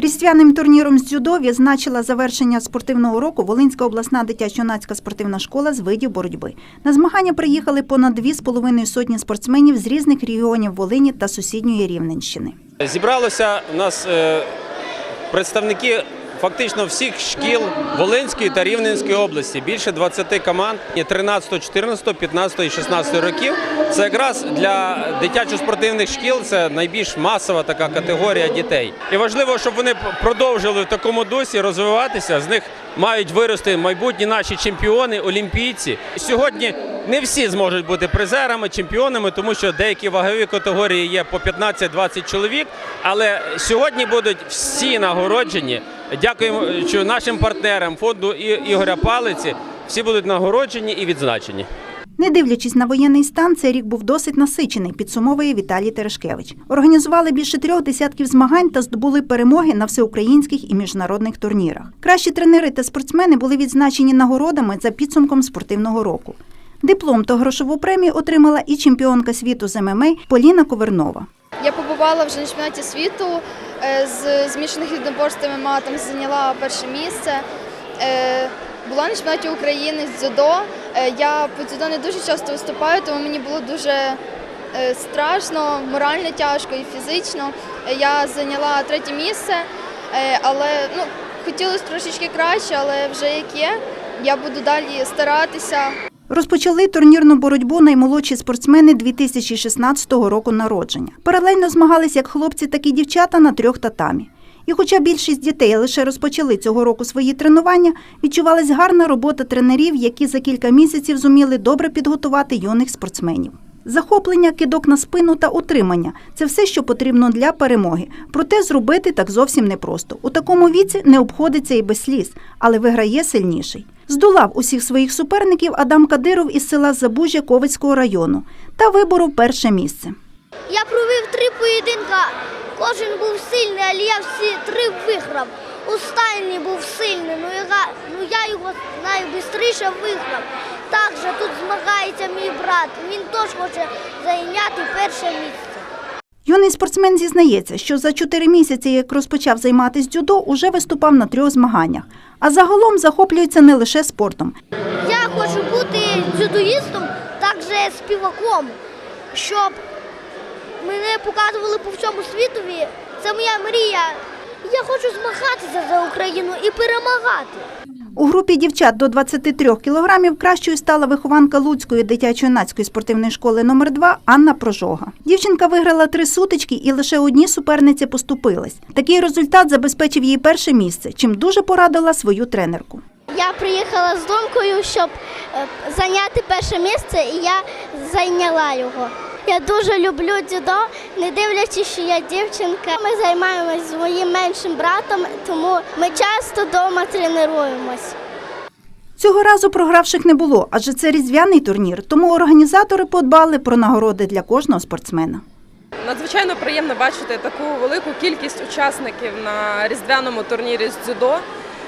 Різдвяним турніром з дзюдо відзначила завершення спортивного року Волинська обласна дитячо-юнацька спортивна школа з видів боротьби. На змагання приїхали понад дві з половиною сотні спортсменів з різних регіонів Волині та сусідньої Рівненщини. Зібралося у нас е, представники фактично всіх шкіл Волинської та Рівненської області. Більше 20 команд і 13, 14, 15 і 16 років. Це якраз для дитячо-спортивних шкіл це найбільш масова така категорія дітей. І важливо, щоб вони продовжили в такому дусі розвиватися. З них мають вирости майбутні наші чемпіони, олімпійці. Сьогодні не всі зможуть бути призерами, чемпіонами, тому що деякі вагові категорії є по 15-20 чоловік. Але сьогодні будуть всі нагороджені. Дякуємо нашим партнерам фонду Ігоря Палиці. Всі будуть нагороджені і відзначені. Не дивлячись на воєнний стан, цей рік був досить насичений, підсумовує Віталій Терешкевич. Організували більше трьох десятків змагань та здобули перемоги на всеукраїнських і міжнародних турнірах. Кращі тренери та спортсмени були відзначені нагородами за підсумком спортивного року. Диплом та грошову премію отримала і чемпіонка світу з ММА Поліна Ковернова. Я побувала вже на чемпіонаті світу е, з змішаних єдиноборств ММА, там зайняла перше місце. Е, Була на чемпіонаті України з дзюдо. Е, Я по дзюдо не дуже часто виступаю, тому мені було дуже страшно, морально тяжко і фізично. Я зайняла третє місце, але ну, хотілося трошечки краще, але вже як є, я буду далі старатися. Розпочали турнірну боротьбу наймолодші спортсмени 2016 року народження. Паралельно змагались як хлопці, так і дівчата на трьох татамі. І хоча більшість дітей лише розпочали цього року свої тренування, відчувалась гарна робота тренерів, які за кілька місяців зуміли добре підготувати юних спортсменів. Захоплення, кидок на спину та утримання це все, що потрібно для перемоги. Проте зробити так зовсім непросто. У такому віці не обходиться і без сліз, але виграє сильніший. Здолав усіх своїх суперників Адам Кадиров із села Забужжя Ковицького району та виборов перше місце. Я провів три поєдинка. Кожен був сильний, але я всі три виграв. Останній був сильний, ну я, ну я його найбистріше виграв. Також тут змагається брат. Він теж хоче зайняти перше місце. Юний спортсмен зізнається, що за чотири місяці, як розпочав займатися дзюдо, уже виступав на трьох змаганнях. А загалом захоплюється не лише спортом. Я хочу бути дзюдоїстом, також співаком, щоб мене показували по всьому світові. Це моя мрія. Я хочу змагатися за Україну і перемагати. У групі дівчат до 23 кілограмів кращою стала вихованка Луцької дитячо-юнацької спортивної школи номер 2 Анна Прожога. Дівчинка виграла три сутички і лише одні суперниці поступилась. Такий результат забезпечив їй перше місце, чим дуже порадила свою тренерку. Я приїхала з думкою, щоб е, зайняти перше місце, і я зайняла його. Я дуже люблю дзюдо, не дивлячись, що я дівчинка. Ми займаємось з моїм меншим братом, тому ми часто вдома тренуємось. Цього разу програвших не було, адже це різдвяний турнір, тому організатори подбали про нагороди для кожного спортсмена. Надзвичайно приємно бачити таку велику кількість учасників на різдвяному турнірі з дзюдо.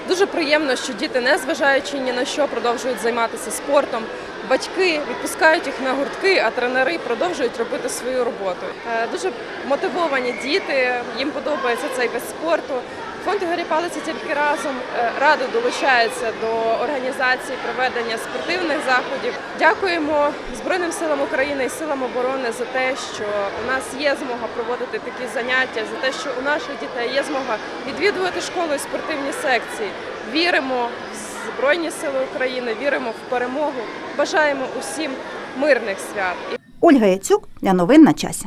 Дуже приємно, що діти, не зважаючи ні на що, продовжують займатися спортом. Батьки відпускають їх на гуртки, а тренери продовжують робити свою роботу. Е, Дуже мотивовані діти, їм подобається цей вид спорту. Фонд Ігоря Палиці тільки разом е, радо долучається до організації проведення спортивних заходів. Дякуємо Збройним силам України і силам оборони за те, що у нас є змога проводити такі заняття, за те, що у наших дітей є змога відвідувати школу і спортивні секції. Віримо в Збройні Сили України, віримо в перемогу. Бажаємо усім мирних свят. Ольга Яцюк для новин на часі.